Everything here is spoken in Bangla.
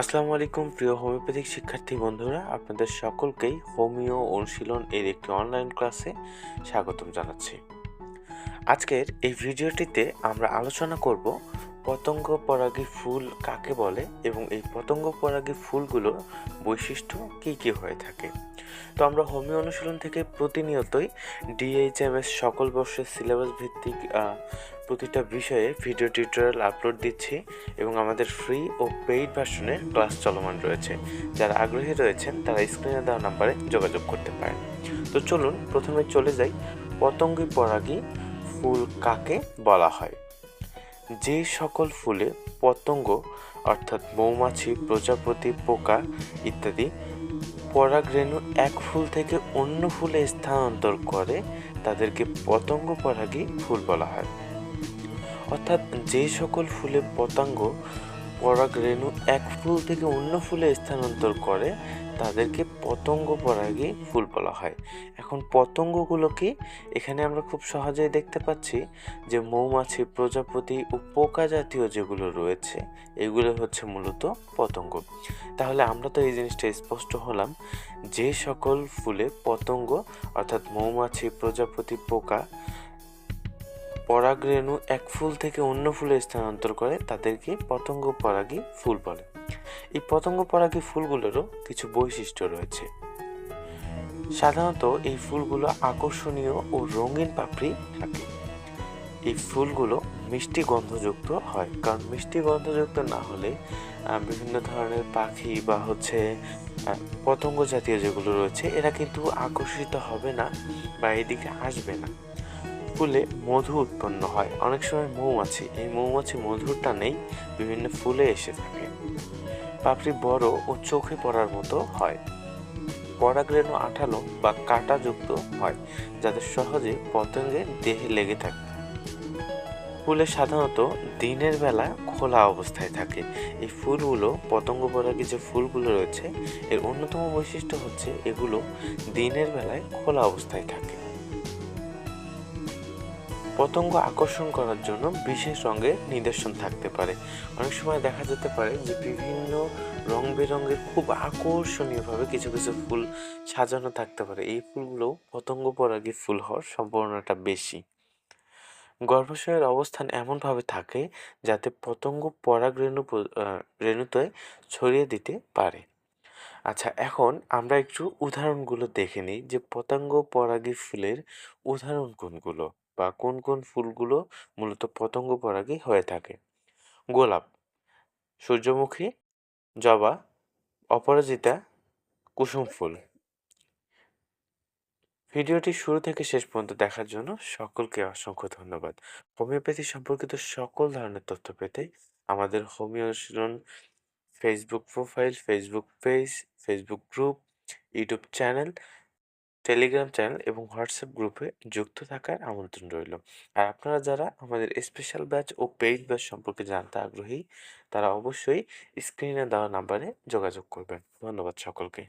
আসসালামু আলাইকুম, প্রিয় হোমিওপ্যাথিক শিক্ষার্থী বন্ধুরা। আপনাদের সকলকেই হোমিও অনুশীলন এর একটি অনলাইন ক্লাসে স্বাগতম জানাচ্ছি। আজকের এই ভিডিওটিতে আমরা আলোচনা করব পতঙ্গ পরাগী ফুল কাকে বলে এবং এই পতঙ্গ পরাগী ফুলগুলোর বৈশিষ্ট্য কী কী হয়ে থাকে। তো আমরা হোমিও অনুশীলন থেকে প্রতিনিয়তই ডিএইচএমএস সকল বর্ষের সিলেবাস ভিত্তিক প্রতিটা বিষয়ে ভিডিও টিউটোরিয়াল আপলোড দিচ্ছি এবং আমাদের ফ্রি ও পেইড ভার্সনের ক্লাস চলমান রয়েছে। যারা আগ্রহী রয়েছেন, তারা স্ক্রিনে দেওয়া নাম্বারে যোগাযোগ করতে পারেন। তো চলুন, প্রথমে চলে যাই। পতঙ্গী পরাগী ফুল কাকে বলা হয়? যে সকল ফুলে পতঙ্গ, অর্থাৎ মৌমাছি, প্রজাপতি, পোকা ইত্যাদি পরাগরেণু এক ফুল থেকে অন্য ফুলে স্থানান্তর করে তাদেরকে পতঙ্গ পরাগী ফুল বলা হয়। অর্থাৎ যে সকল ফুলে পতঙ্গ পরাগরেণু এক ফুল থেকে অন্য ফুলে স্থানান্তর করে, তাদেরকে পতঙ্গ পরাগী ফুল বলা হয়। এখন পতঙ্গগুলোকে এখানে আমরা খুব সহজেই দেখতে পাচ্ছি যে মৌমাছি, প্রজাপতি ও পোকা জাতীয় যেগুলো রয়েছে, এগুলো হচ্ছে মূলত পতঙ্গ। তাহলে আমরা তো এই জিনিসটা স্পষ্ট হলাম যে সকল ফুলে পতঙ্গ অর্থাৎ মৌমাছি, প্রজাপতি, পোকা পরাগরেণু এক ফুল থেকে অন্য ফুলে স্থানান্তর করে তাদেরকে পতঙ্গ পরাগী ফুল বলে। এই পতঙ্গ পরাগী ফুলগুলোরও কিছু বৈশিষ্ট্য রয়েছে। সাধারণত এই ফুলগুলো আকর্ষণীয় ও রঙিন পাপড়ি থাকে। এই ফুলগুলো মিষ্টি গন্ধযুক্ত হয়, কারণ মিষ্টি গন্ধযুক্ত না হলে বিভিন্ন ধরনের পাখি বা হচ্ছে পতঙ্গ জাতীয় যেগুলো রয়েছে, এরা কিন্তু আকর্ষিত হবে না বা এদিকে আসবে না। ফুলে মধু উৎপন্ন হয়। অনেক সময় মৌমাছি, এই মৌমাছি মধুর টানেই বিভিন্ন ফুলে এসে থাকে। পাপড়ি বড় ও চোখে পড়ার মতো হয়। পরাগরেণু আঠালো বা কাঁটাযুক্ত হয় যাতে সহজে পতঙ্গের দেহে লেগে থাকে। ফুলে সাধারণত দিনের বেলা খোলা অবস্থায় থাকে। এই ফুলগুলো পতঙ্গ পরাগী যে ফুলগুলো রয়েছে, এর অন্যতম বৈশিষ্ট্য হচ্ছে এগুলো দিনের বেলায় খোলা অবস্থায় থাকে। পতঙ্গ আকর্ষণ করার জন্য বিশেষ রঙের নিদর্শন থাকতে পারে। অনেক সময় দেখা যেতে পারে যে বিভিন্ন রং বেরঙের খুব আকর্ষণীয়ভাবে কিছু কিছু ফুল সাজানো থাকতে পারে। এই ফুলগুলো পতঙ্গ পরাগী ফুল হওয়ার সম্ভাবনাটা বেশি। গর্ভাশয়ের অবস্থান এমনভাবে থাকে যাতে পতঙ্গ পরাগ রেণু রেণুতে ছড়িয়ে দিতে পারে। আচ্ছা এখন আমরা একটু উদাহরণগুলো দেখে নিই যে পতঙ্গ পরাগী ফুলের উদাহরণ কোনগুলো? বা কোন কোন ফুলগুলো মূলত পতঙ্গ পরাগী হয়ে থাকে? গোলাপ, সূর্যমুখী, জবা, অপরাজিতা, কুসুম ফুল। ভিডিওটি শুরু থেকে শেষ পর্যন্ত দেখার জন্য সকলকে অসংখ্য ধন্যবাদ। হোমিওপ্যাথি সম্পর্কিত সকল ধরনের তথ্য পেতে আমাদের Homeo Anushilan Facebook profile, Facebook page, Facebook group, YouTube channel Telegram channel এবং হোয়াটসঅ্যাপ গ্রুপে যুক্ত থাকার আমন্ত্রণ রইল। আর আপনারা যারা আমাদের স্পেশাল ব্যাচ ও পেইড ব্যাচ সম্পর্কে জানতে আগ্রহী, তারা অবশ্যই স্ক্রিনে দেওয়া নাম্বারে যোগাযোগ করবেন। ধন্যবাদ সকলকে।